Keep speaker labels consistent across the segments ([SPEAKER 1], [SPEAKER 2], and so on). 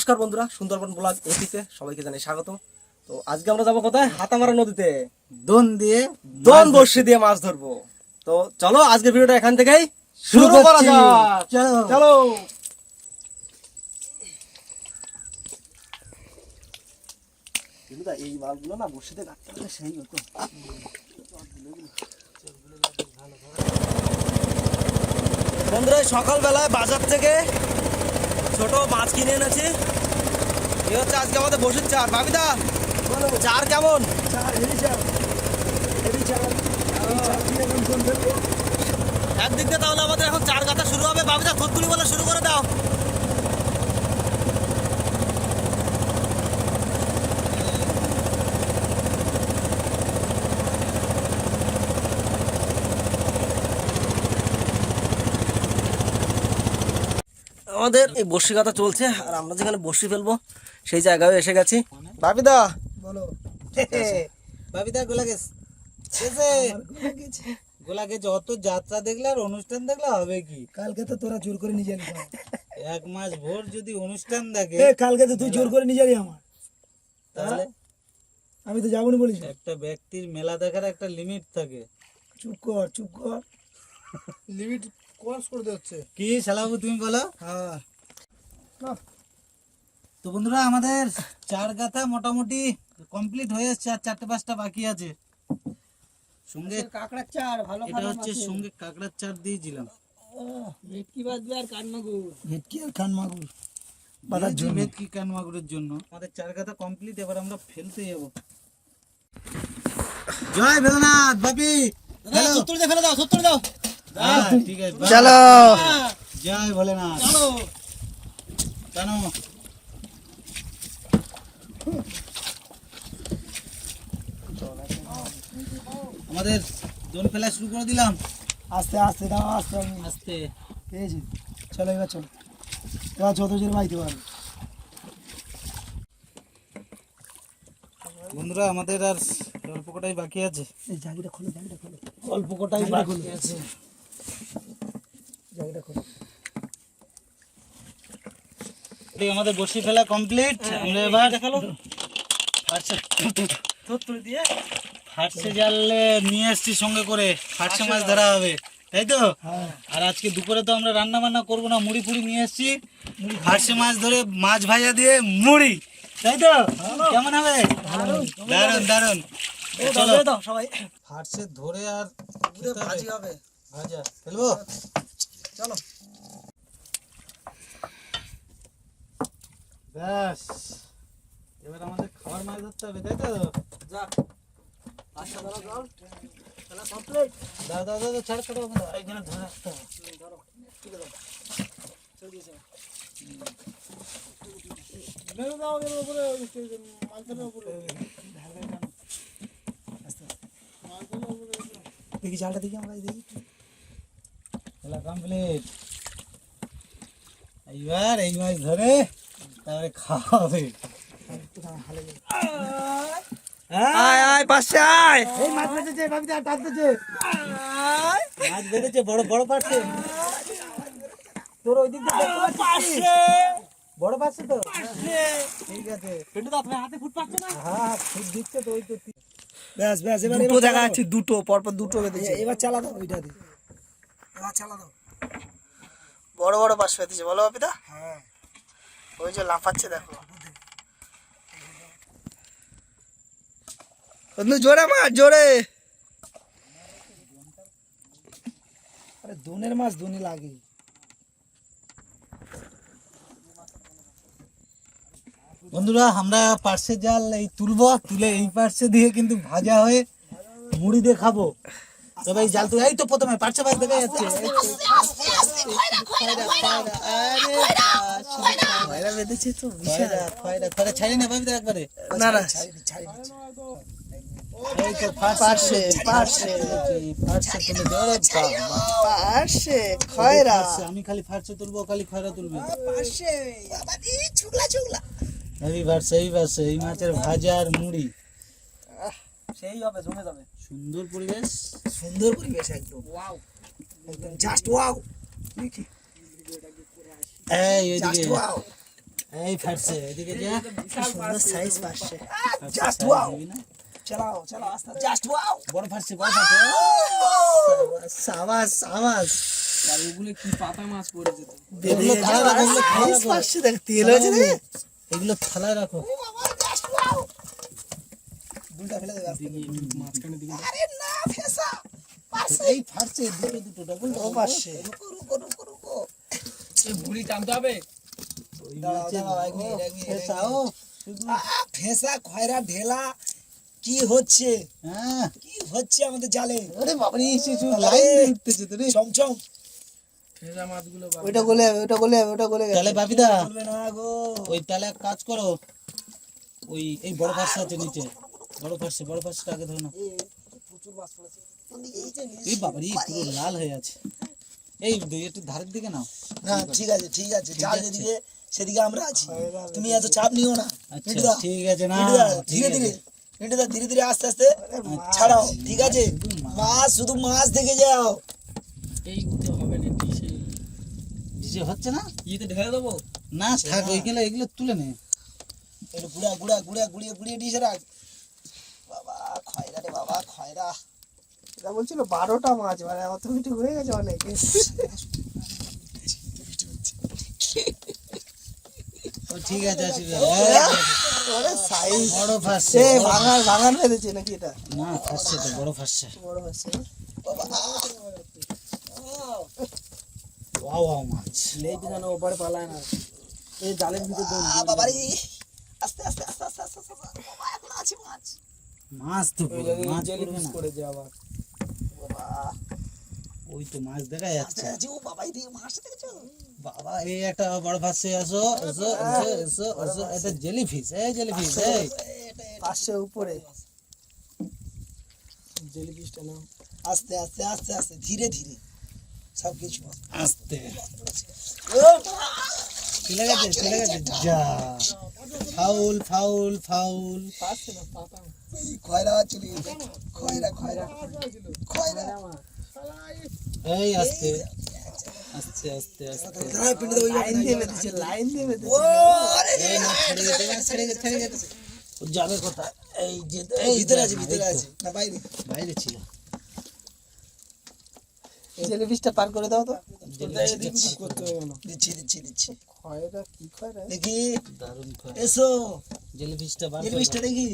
[SPEAKER 1] নমস্কার বন্ধুরা সুন্দরবন ব্লগ এপিতে সবাইকে জানাই স্বাগত তো আজকে আমরা যাব কোথায়? হাতামারা নদীতে।
[SPEAKER 2] দোন দিয়ে
[SPEAKER 1] দোন বর্ষি দিয়ে মাছ ধরবো। তো চলো আজকে ভিডিওটা এখান থেকেই শুরু করা যাক।
[SPEAKER 2] চলো।
[SPEAKER 1] চলো। এই মাছগুলো না বর্ষিতে পারলে সেই হতো। বন্ধুরা সকালবেলায় বাজার থেকে ছোট মাছ কিনে এনেছি। এ হচ্ছে আজকে আমাদের বসুর চার। বাবিদা, চার কেমন? একদিক দিয়ে তাহলে আমাদের এখন চার গাথা শুরু হবে। বাবিদা থুতকুলি বলে শুরু করে দাও। আমাদের এই বর্ষি কথা চলছে আর আমরা যেখানে বর্ষি ফেলব সেই জায়গায় এসে গেছি। বাবিদা!
[SPEAKER 2] বলো। বাবিদা গোলা গেছ। গোলা গেছে। অত যাত্রা দেখলে আর অনুষ্ঠান দেখলে হবে কি?
[SPEAKER 3] কালকে তো তোরা জোর করে নিয়ে যাবি।
[SPEAKER 2] এক মাস ভোর যদি অনুষ্ঠান দেখে
[SPEAKER 3] কালকে তো তুই জোর করে নিয়ে যাবি আমার।
[SPEAKER 2] তাহলে?
[SPEAKER 3] আমি তো যাব না বলিস
[SPEAKER 2] একটা ব্যক্তির মেলা দেখার একটা লিমিট থাকে।
[SPEAKER 3] চুপ কর চুপ কর। লিমিট ক্রস করে হচ্ছে
[SPEAKER 2] কি শালাবু তুমি বলো?
[SPEAKER 3] হ্যাঁ
[SPEAKER 2] তো বন্ধুরা আমাদের চার গাথা মোটামুটি কমপ্লিট হয়ে এসছে আর চারটে পাঁচটা বাকি আছে। সঙ্গে
[SPEAKER 3] কাকড়া চার ভালো
[SPEAKER 2] এটা হচ্ছে সঙ্গে কাঁকড়ার চার দিয়েছিলাম।
[SPEAKER 3] ভেটকি বাজবে আর কান মাগুর ভেটকি আর কান মাগুর বাঁধার জন্য।
[SPEAKER 2] ভেটকি কান মাগুরের জন্য। আমাদের চার গাথা কমপ্লিট এবার আমরা ফেলতে যাব। জয় বেদনাথ বাপি।
[SPEAKER 1] সত্তর দিয়ে ফেলে দাও সত্তর দাও।
[SPEAKER 3] চলো।
[SPEAKER 2] জয় ভোলেনাথ। কেন? আমাদের দোন ফেলা শুরু করে দিলাম।
[SPEAKER 3] আস্তে আস্তে দাও আস্তে
[SPEAKER 2] আস্তে।
[SPEAKER 3] পেয়েছি। চলো এবার চলো। এবার যত জোর বাইতে পারবে
[SPEAKER 2] বন্ধুরা আমাদের আর অল্প কটাই বাকি আছে।
[SPEAKER 3] এই জায়গাটা খোলো জায়গাটা খোলো।
[SPEAKER 2] অল্প কটাই বাকি আছে।
[SPEAKER 3] জায়গাটা খোলো
[SPEAKER 2] আমাদের বসি ফেলা কমপ্লিট আমরা এবার দেখাল? ফার্স্টে
[SPEAKER 1] সত্তর দিয়ে।
[SPEAKER 2] ফার্স্টে জালে নিয়ে এসছি সঙ্গে করে। ফার্স্টে মাছ ধরা হবে। তাই তো?
[SPEAKER 3] হ্যাঁ।
[SPEAKER 2] আর আজকে দুপুরে তো আমরা রান্না বান্না করব না মুড়ি ফুড়ি নিয়ে এসছি। ফার্স্টে মাছ ধরে মাছ ভাজা দিয়ে মুড়ি। তাই তো? কেমন হবে? দারুণ দারুণ চলো।
[SPEAKER 1] সবাই।
[SPEAKER 2] ফার্স্টে ধরে আর
[SPEAKER 1] ভাজি হবে।
[SPEAKER 2] ভাজা। ফেলব?
[SPEAKER 1] চলো।
[SPEAKER 2] ব্যাস। এবার আমাদের খাবার মাছ ধরতে হবে তাই তো?
[SPEAKER 1] যাক আচ্ছা জল কমপ্লিট
[SPEAKER 2] দাও দাও দাও দাও, ছাড় ছাড়ো এইখানে ধরে রাখতে হবে।
[SPEAKER 3] মেরু দাও এর উপরে উপরে। দেখি জালটা দেখি আমরা দেখি।
[SPEAKER 2] খেলা কমপ্লিট এইবার এই মাছ ধরে তারপরে খাওয়া হবে।
[SPEAKER 1] আয় আয় পাশে আয়।
[SPEAKER 3] এই মাছ বেঁচেছে ভাবিতে আর টানতেছে
[SPEAKER 2] মাছ বেঁধেছে বড় বড় পাচ্ছে
[SPEAKER 3] তোর ওই দিক দিয়ে
[SPEAKER 2] বড় পাচ্ছে তো? ঠিক আছে।
[SPEAKER 1] পেটু দাও তুমি হাতে ফুট পাচ্ছ না?
[SPEAKER 2] হ্যাঁ খুব দিচ্ছে তো ওই তো
[SPEAKER 3] ব্যাস ব্যাস এবার
[SPEAKER 1] দুটো
[SPEAKER 3] এবার
[SPEAKER 1] জায়গা আছে দুটো পরপর দুটো বেঁধেছে।
[SPEAKER 3] এবার চালা দাও ওইটা দিয়ে। এবার চালা দাও।
[SPEAKER 1] বড় বড় পাশ পেতেছে বলো বাপিদা।
[SPEAKER 3] হ্যাঁ।
[SPEAKER 1] ওই যে লাফাচ্ছে দেখো। বন্ধু জোরে জোরে।
[SPEAKER 3] আরে দোনের মাছ দোনে লাগে।
[SPEAKER 2] বন্ধুরা আমরা পার্সে জাল এই তুলবো তুলে এই পার্সে দিয়ে কিন্তু ভাজা হয়ে মুড়ি দিয়ে খাব। তবে এই জাল তুই এই তো প্রথমে পারছে মাছ দেখা যাচ্ছে। এই তো।
[SPEAKER 1] ভাইরা বেঁধেছে তো
[SPEAKER 2] খয়রা, খয়রা, খয়রা ছাড়ি না একবারে।
[SPEAKER 1] না
[SPEAKER 3] ছাড়ি
[SPEAKER 2] দে বাবা
[SPEAKER 1] খয়রা।
[SPEAKER 2] আমি খালি ফার্স্টে তুলবো খালি খয়রা তুলবে।
[SPEAKER 1] পার্সে বাবাজি ছুগলা ছুগলা
[SPEAKER 2] এই এই মাছের ভাজা আর মুড়ি
[SPEAKER 1] সেই হবে জমে যাবে।
[SPEAKER 2] সুন্দর পরিবেশ।
[SPEAKER 3] সুন্দর পরিবেশ একদম। ওয়াও একদম জাস্ট ওয়াও
[SPEAKER 2] এই
[SPEAKER 3] জাস্ট ওয়াও
[SPEAKER 2] এই ফাটছে এদিকে যা।
[SPEAKER 3] সুন্দর সাইজ পাচ্ছে
[SPEAKER 2] জাস্ট ওয়াও
[SPEAKER 3] চালাও চালাও আস্তে জাস্ট ওয়াও
[SPEAKER 2] বড় ফাটছে বড় ফাটছে।
[SPEAKER 3] সাবাস সাবাস
[SPEAKER 4] এগুলো কি পাতা মাছ পড়েছে তো?
[SPEAKER 2] এগুলো থালায় রাখো,
[SPEAKER 3] দেখ তেল হয়েছে
[SPEAKER 2] এগুলো থালায় রাখো।
[SPEAKER 3] দুলটা ফেলে দেবে
[SPEAKER 4] মাঝখানে দিকে
[SPEAKER 3] আরে না ফেসা।
[SPEAKER 2] এই ফাটছে দুটো দুটো ডবল
[SPEAKER 3] ও পাচ্ছে রুকো রুকো রুকো রুকো।
[SPEAKER 4] এই বুড়ি টানতে হবে।
[SPEAKER 3] দাঁড়াও দাঁড়াও এক মিনিট এক মিনিট, এক
[SPEAKER 2] ফেসা
[SPEAKER 3] মিনিট
[SPEAKER 2] ও। শুধু
[SPEAKER 3] আহ, ফেসা খয়রা ঢেলা কি হচ্ছে?
[SPEAKER 2] হ্যাঁ।
[SPEAKER 3] কি হচ্ছে আমাদের জালে?
[SPEAKER 2] ওরে বাবারে লাইন উঠতেছে তো রে।
[SPEAKER 3] চমচম
[SPEAKER 4] ফেজা মাছগুলো বার
[SPEAKER 3] ওইটা গলে ওইটা গলে ওইটা গলে
[SPEAKER 2] তাহলে বাপিদা
[SPEAKER 3] না গো।
[SPEAKER 2] ওই তাহলে কাজ করো। ওই এই বড় ফার্সা আছে নিচে। বড় ফার্সে বড় ফার্সটা আগে ধরো না
[SPEAKER 3] মাছ পড়েছে। এই যে
[SPEAKER 2] এই পুরো লাল হয়ে আছে। এই দই একটু ধারের দিকে নাও।
[SPEAKER 3] না ঠিক আছে ঠিক আছে জাল যেদিকে সেদিকে আমরা আছি। তুমি এত চাপ নিও না।
[SPEAKER 2] আচ্ছা ঠিক আছে না
[SPEAKER 3] ধীরে ধীরে মিঠুদা ধীরে ধীরে আস্তে আস্তে ছাড়াও ঠিক আছে? মাছ। শুধু মাছ দেখে যাও।
[SPEAKER 4] এইগুলো হবে না
[SPEAKER 2] ডিজে হচ্ছে না?
[SPEAKER 4] ইতে ঢেলে দেবো?
[SPEAKER 2] না থাক ওইগুলো এগুলো তুলে নে।
[SPEAKER 3] একটু গুড়া গুড়া গুড়া গুড়িয়ে গুড়িয়ে ডিসে রাখ। বাবা
[SPEAKER 5] এটা বলছিল বারোটা মাছ মানে অত মিটু হয়ে গেছে অনেক।
[SPEAKER 2] ও ঠিক আছে
[SPEAKER 5] সাইজ
[SPEAKER 2] বড় ফার্সে
[SPEAKER 5] সে ভাঙার ভাঙার ফেলেছে নাকি এটা?
[SPEAKER 2] না ফার্সে তো বড় ফার্সে
[SPEAKER 5] বড় হচ্ছে
[SPEAKER 2] ওয়াও ওয়াও মাছ।
[SPEAKER 4] লেজ যেন ওপারে পালায় না। এই জালের ভিতরে
[SPEAKER 3] বাবারে আস্তে আস্তে আস্তে আস্তে আস্তে আস্তে বাবা এখন আছে মাছ
[SPEAKER 2] মাছ তো মাছ
[SPEAKER 4] করে যে আবার।
[SPEAKER 2] ওই তো মাছ দেখা যাচ্ছে।
[SPEAKER 3] আচ্ছা ও দেখেছ?
[SPEAKER 2] বাবা এই একটা বড় আসো এসো এসো এটা জেলিফিশ এই জেলিফিশ এই।
[SPEAKER 5] পাশে উপরে।
[SPEAKER 4] জেলি পিসটা নাও।
[SPEAKER 3] আস্তে আস্তে আস্তে আস্তে ধীরে ধীরে। সব কিছু
[SPEAKER 2] আস্তে
[SPEAKER 3] ও
[SPEAKER 2] চলে গেছে চলে গেছে যা। Foul foul foul.
[SPEAKER 4] পাচ্ছে না পাতা
[SPEAKER 3] খয়রা চলে গেছে। খয়রা খয়রা খয়রা।
[SPEAKER 2] এই আস্তে আস্তে আস্তে আস্তে।
[SPEAKER 3] দাঁড়ায় পিন্ডি দেবো
[SPEAKER 5] লাইন দিয়ে বেঁধেছে লাইন দিয়ে বেঁধেছে।
[SPEAKER 3] ও আরে
[SPEAKER 2] এই না ছেড়ে গেছে এবার ছেড়ে গেছে ছেড়ে গেছে ও যাবে কোথায়? এই যে
[SPEAKER 3] এই ভিতরে আছে ভিতরে আছে। না বাইরে।
[SPEAKER 2] বাইরে ছিল।
[SPEAKER 5] জেলি ফিশটা পার করে দাও তো।
[SPEAKER 3] দিচ্ছি, দিচ্ছি দিচ্ছি দিচ্ছি। দিচ্ছি
[SPEAKER 5] খয়রা কি খয়রা?
[SPEAKER 3] দেখি।
[SPEAKER 2] দারুণ
[SPEAKER 3] এসো।
[SPEAKER 2] জেলি ফিশটা বার
[SPEAKER 3] এই
[SPEAKER 2] করে
[SPEAKER 3] মিষ্টি দেখি।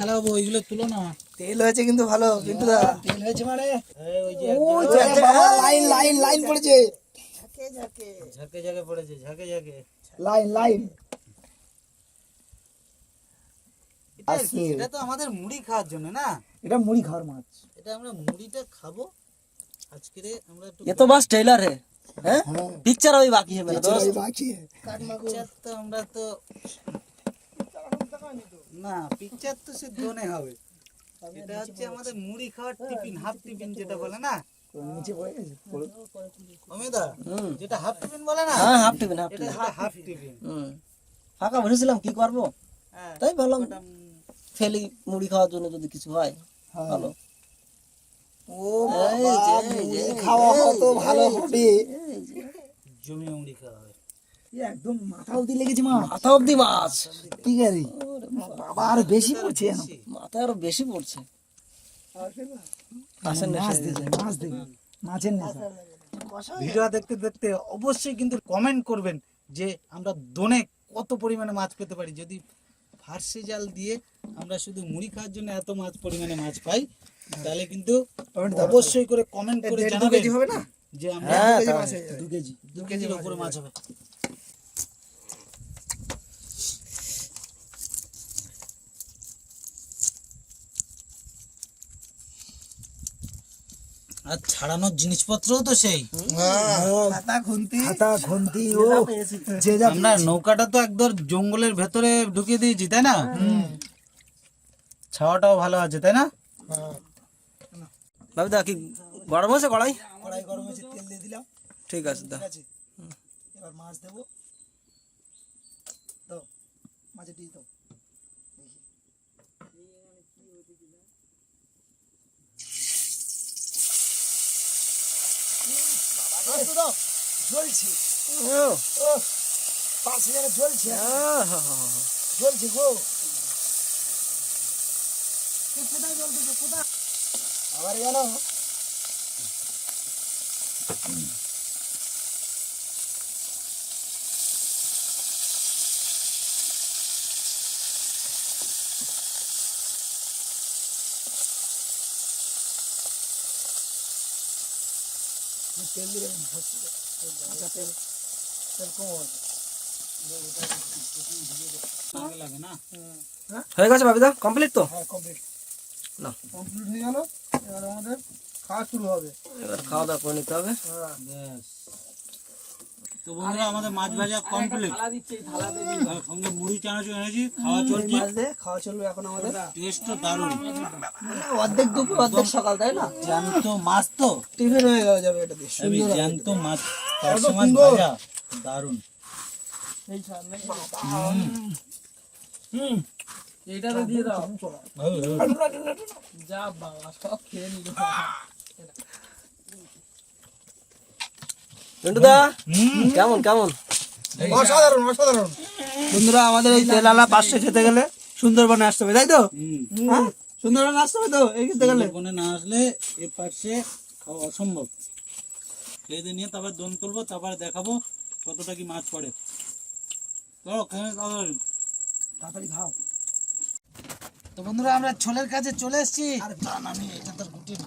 [SPEAKER 2] মানে ওইগুলো তুলো না
[SPEAKER 5] তেল হয়েছে কিন্তু ভালো কিন্তু
[SPEAKER 3] তেল হয়েছে মানে লাইন লাইন লাইন পড়েছে
[SPEAKER 2] ঝাঁকে ঝাঁকে পড়েছে ঝাঁকে ঝাঁকে
[SPEAKER 3] লাইন লাইন
[SPEAKER 2] এটা- এটা তো আমাদের মুড়ি খাওয়ার জন্য না
[SPEAKER 3] এটা মুড়ি খাওয়ার মাছ
[SPEAKER 2] এটা আমরা মুড়িটা খাবো আজকে আমরা একটু
[SPEAKER 1] ये तो बस ट्रेलर है हैं पिक्चर अभी बाकी है मेरा दोस्त
[SPEAKER 3] বাকি
[SPEAKER 2] পিকচার তো আমরা তো না পিকচার তো সে দোনে হবে এটা হচ্ছে আমাদের মুড়ি খাওয়ার টিফিন হাফ টিফিন যেটা বলে না
[SPEAKER 3] নিচে পড়ে গেছে
[SPEAKER 2] অমিতা যেটা হাফ টিফিন বলে না?
[SPEAKER 1] হ্যাঁ half tiffin
[SPEAKER 2] half
[SPEAKER 1] tiffin
[SPEAKER 2] half tiffin
[SPEAKER 1] হুম। ফাঁকা বসেছিলাম কি করব?
[SPEAKER 2] হ্যাঁ
[SPEAKER 1] তাই ভাবলাম ফেলি মুড়ি খাওয়ার জন্য যদি কিছু হয় ভালো।
[SPEAKER 3] ও খাওয়া কত ভালো হবে
[SPEAKER 2] জমিয়ে মুড়ি খাওয়া হবে।
[SPEAKER 3] একদম মাথা অবধি লেগেছে মা
[SPEAKER 1] মাথা অব্দি মাছ।
[SPEAKER 3] ঠিক আছে বাবা। আর বেশি পড়ছে এখন।
[SPEAKER 1] মাথায় আরও বেশি পড়ছে।
[SPEAKER 3] মাছ দেখে মাছের নেশা।
[SPEAKER 2] ভিডিও দেখতে দেখতে অবশ্যই কিন্তু কমেন্ট করবেন যে আমরা দোনে কত পরিমাণে মাছ পেতে পারি। যদি ফার্সি জাল দিয়ে আমরা শুধু মুড়ি খাওয়ার জন্য এত মাছ পরিমাণে মাছ পাই তাহলে কিন্তু অবশ্যই করে কমেন্ট করে জানাবেন
[SPEAKER 3] হবে না?
[SPEAKER 2] যে আমরা
[SPEAKER 1] হ্যাঁ
[SPEAKER 3] কেজি।
[SPEAKER 2] দু কেজির উপরে মাছ হবে। আর ছাড়ানোর জিনিসপত্রও তো সেই।
[SPEAKER 3] খাতা খুন্তি। ও যে যা
[SPEAKER 2] আমরা নৌকাটা তো একদম জঙ্গলের ভেতরে ঢুকিয়ে দিয়েছি তাই না? ছাওয়াটাও ভালো আছে তাই না?
[SPEAKER 1] বাবিদা কি গরম হয়েছে কড়াই?
[SPEAKER 3] কড়াই গরম হয়েছে তেল দিয়ে দিলাম।
[SPEAKER 1] ঠিক আছে দা।
[SPEAKER 3] এবার মাছ দেবো। দাও মাছের ডিশ দাও। জ্বলছে। ও। পাশে যেন জ্বলছে। জ্বলছে গো। কোথায় জ্বলতেছে? কোথায়? আবার জানো তেল দিলে হচ্ছে তেল তেল কম হবে
[SPEAKER 2] লাগে লাগে
[SPEAKER 1] হয়ে গেছে বাবিদা? কমপ্লিট তো?
[SPEAKER 3] হ্যাঁ কমপ্লিট
[SPEAKER 1] না।
[SPEAKER 3] কমপ্লিট হয়ে গেল এবার আমাদের খাওয়া শুরু হবে।
[SPEAKER 1] এবার খাওয়া দাওয়া করে নিতে হবে।
[SPEAKER 3] হ্যাঁ।
[SPEAKER 2] ব্যাস। তো বন্ধুরা আমাদের মাছ ভাজা কমপ্লিট
[SPEAKER 4] থালা দিচ্ছে এই থালা দেবি
[SPEAKER 2] সঙ্গে মুড়ি চানাচুর এনেছি খাওয়া চলছে।
[SPEAKER 3] মাছ খাওয়া চলবে এখন আমাদের।
[SPEAKER 2] টেস্ট তো দারুণ।
[SPEAKER 3] অর্ধেক দুপুর অর্ধেক সকাল তাই না?
[SPEAKER 2] জ্যান্ত মাছ তো।
[SPEAKER 3] টিফিন হয়ে গেল যাবে এটা দিয়ে।
[SPEAKER 2] আমি জ্যান্ত মাছ পার্শে মাছ ভাজা দারুণ।
[SPEAKER 4] এইটা তো দিয়ে দাও। যা বাবা সব খেয়ে নিল।
[SPEAKER 1] মিন্টুদা কেমন কেমন?
[SPEAKER 3] অসাধারণ অসাধারণ। বন্ধুরা আমাদের এই তেলালা পাশে খেতে গেলে সুন্দরবনে আসতে হবে তাই তো? হ্যাঁ? সুন্দরবনে আসতে হবে তো? এই খেতে গেলে?
[SPEAKER 2] সুন্দরবনে না আসলে এ পাশে খাওয়া অসম্ভব। খেয়ে দিয়ে নিয়ে তারপর দম তুলবো তারপরে দেখাবো কতটা কি মাছ পড়ে।
[SPEAKER 3] তাড়াতাড়ি খাও।
[SPEAKER 2] তো বন্ধুরা আমরা ছোলের কাছে চলে এসেছি।
[SPEAKER 3] আরে টান আমি এটা তোর গুটি না।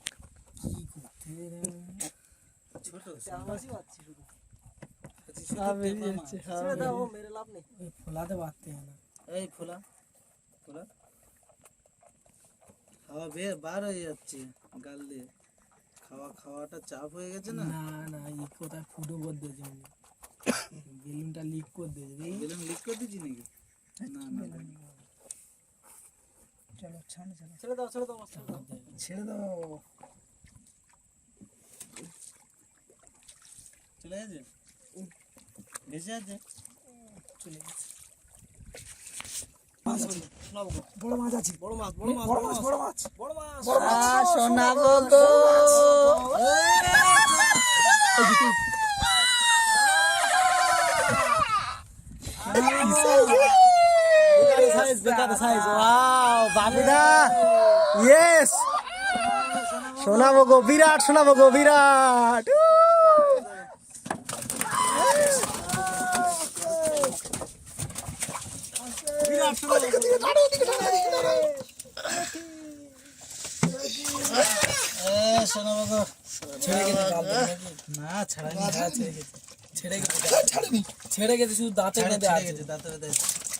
[SPEAKER 4] ফোলাতে পারতে না
[SPEAKER 2] এই ফোলা ফোলা খাওয়া বের বার হয়ে যাচ্ছে গাল দিয়ে খাওয়া খাওয়াটা চাপ হয়ে গেছে না
[SPEAKER 4] না না এই কোথায় ফুটো করে দিয়েছে বেলুনটা লিক করে দিয়েছে
[SPEAKER 2] বেলুন লিক করে দিচ্ছি নাকি না না
[SPEAKER 3] চলো ছেড়ে
[SPEAKER 4] দাও ছেড়ে দাও ছেড়ে দাও
[SPEAKER 3] ছেড়ে দাও।
[SPEAKER 2] চলে গেছে? ভেসে আছে?
[SPEAKER 3] বড় মাছ আছে।
[SPEAKER 1] বড় মাছ বড় মাছ
[SPEAKER 3] বড় মাছ বড় মাছ।
[SPEAKER 1] বড় মাছ।
[SPEAKER 3] বড় মাছ। শোনাবো গো
[SPEAKER 1] সাইজ বেকার সাইজ ওয়াও বাবিদা ইয়েস শোনাবো গো বিরাট শোনাবো গো বিরাট
[SPEAKER 2] শোনাবো গো ছেড়ে গেছে গাল দিয়ে নাকি? না ছাড়ানি হ্যাঁ, ছেড়ে গেছে ছেড়ে গেছে ছেড়ে গেছে শুধু দাঁতে বেঁধে আছে
[SPEAKER 1] দাঁতে বেঁধে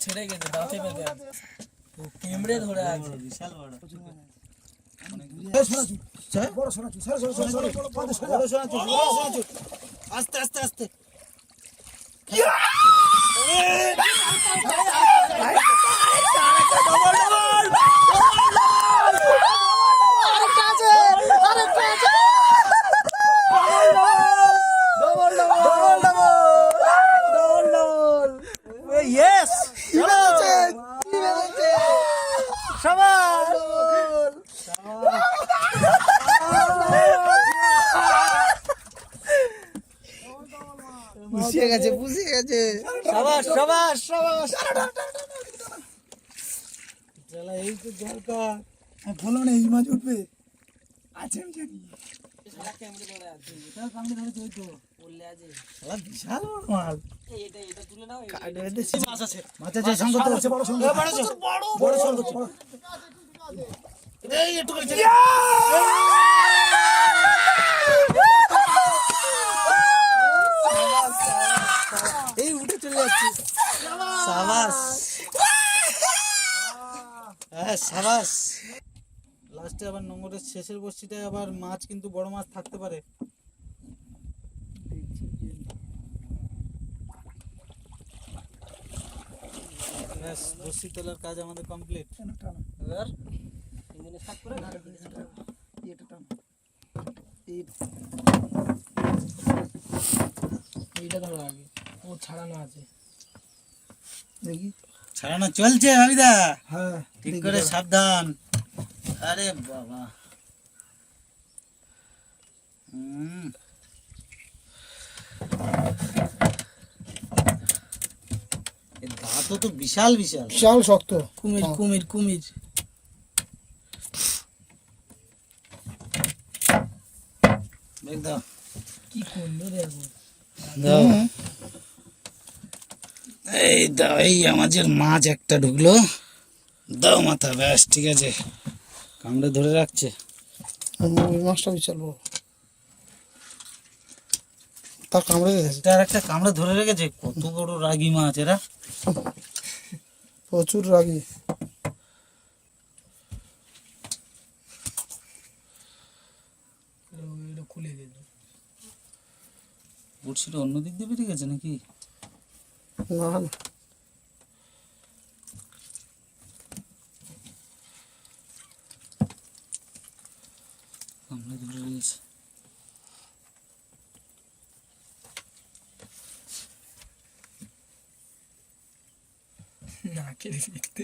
[SPEAKER 2] ছেড়ে গেছে দাঁতে বেঁধে আছে কেমড়ে ধরে আছে
[SPEAKER 1] বিশাল বড়
[SPEAKER 3] বড় শোনাচ্ছি সরে সরে সরে সরে বড় মাছ সরে
[SPEAKER 1] বড় শোনাচ্ছি বড় শোনাচ্ছি আস্তে আস্তে আস্তে double double double double yes সবাই
[SPEAKER 3] বুঝিয়ে গেছে বুঝিয়ে গেছে।
[SPEAKER 1] সাবাস সাবাস সাবাস।
[SPEAKER 3] চলা এই তো দরকার বললাম না এই মাছ উঠবে। আছে আমি জানি। বিশাল বড় মাছ।
[SPEAKER 4] এই এটা এটা তুলে নাও
[SPEAKER 3] কাটে বেঁধেছে
[SPEAKER 1] মাছ আছে।
[SPEAKER 3] মাছ আছে শঙ্কর তো আছে বড়
[SPEAKER 2] এই একটু সাবাস। হ্যাঁ সাবাস। লাস্টে আবার নোংরের শেষের বস্তিটায় আবার মাছ কিন্তু বড় মাছ থাকতে পারে। ব্যাস বস্তি তোলার কাজ আমাদের কমপ্লিট এবার
[SPEAKER 4] এইটা ধরো আগে। ও ছাড়ানো আছে।
[SPEAKER 3] দেখি।
[SPEAKER 2] ছাড়ানো চলছে ভাবিদা।
[SPEAKER 3] হ্যাঁ
[SPEAKER 2] ঠিক করে সাবধান। আরে বাবা। হুম। দাঁতও তো বিশাল বিশাল।
[SPEAKER 3] বিশাল শক্ত।
[SPEAKER 4] কুমির কুমির কুমির।
[SPEAKER 2] দেখ দাও
[SPEAKER 4] কি করল দেখো
[SPEAKER 2] দাও। এই দাও এই আমাদের মাছ একটা ঢুকলো। দাও মাথা ব্যাস ঠিক আছে। কামড়ে ধরে রাখছে।
[SPEAKER 3] মাছটা বিশাল বড় তার কামড়ে
[SPEAKER 2] আর একটা কামড়ে ধরে রেখেছে। কত বড় রাগি মাছ এরা।
[SPEAKER 3] প্রচুর রাগি।
[SPEAKER 4] খুলে দিল
[SPEAKER 2] বড়শিটা অন্য দিক দিয়ে বেরিয়ে গেছে নাকি? ধরে রয়েছে
[SPEAKER 4] নাকে দেখতে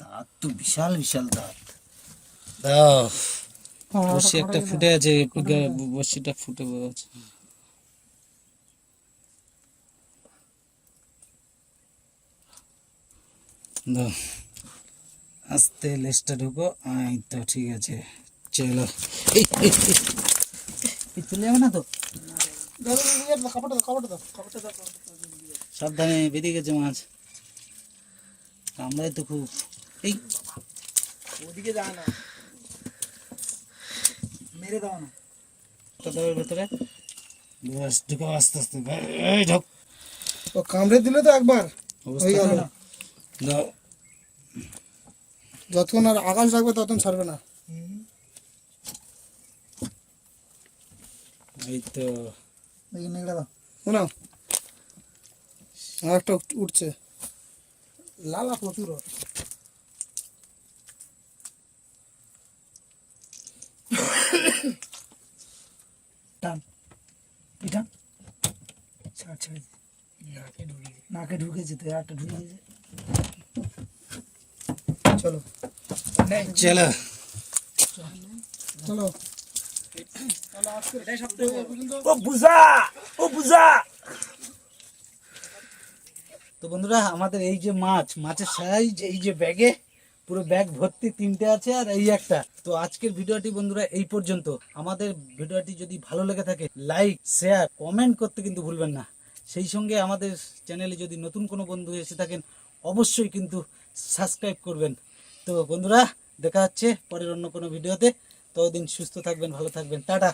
[SPEAKER 2] দাঁত তো বিশাল বিশাল দাঁত দাও বসি একটা ফুটে আছে বড়শিটা ফুটে আছে আস্তে লেজটা ঢুকো। এই তো ঠিক আছে চলো। যাবে না তো? সাবধানে বেরিয়ে গেছে মাছ। কামড়ায় তো খুব। এই।
[SPEAKER 3] ওদিকে যায় না। মেরে দাও না।
[SPEAKER 2] ভেতরে। ঢুকো আস্তে আস্তে। এই ঢোক।
[SPEAKER 3] ও কামড়ে দিলে তো একবার। হয়ে গেল।
[SPEAKER 2] দাও।
[SPEAKER 3] যতক্ষণ আর আকাশ থাকবে ততক্ষণ ছাড়বে না।
[SPEAKER 2] এই তো।
[SPEAKER 3] একটা উঠছে। লালা প্রচুর টান। টান। ছাড় ছাড়।
[SPEAKER 4] নাকে ঢুকে।
[SPEAKER 3] নাকে ঢুকেছে তো একটা ঢুকে গেছে চলো।
[SPEAKER 2] চলো।
[SPEAKER 3] চলো।
[SPEAKER 2] ও বুঝা ও বুঝা। তো বন্ধুরা আমাদের এই যে মাছ মাছের সাইজ এই যে ব্যাগে পুরো ব্যাগ ভর্তি তিনটে আছে আর এই একটা। তো আজকের ভিডিওটি বন্ধুরা এই পর্যন্ত। আমাদের ভিডিওটি যদি ভালো লেগে থাকে লাইক শেয়ার কমেন্ট করতে কিন্তু ভুলবেন না। সেই সঙ্গে আমাদের চ্যানেলে যদি নতুন কোনো বন্ধু এসে থাকেন অবশ্যই কিন্তু সাবস্ক্রাইব করবেন। তো বন্ধুরা, দেখা হচ্ছে পরের অন্য কোনো ভিডিওতে। ততদিন সুস্থ থাকবেন, ভালো থাকবেন। টাটা।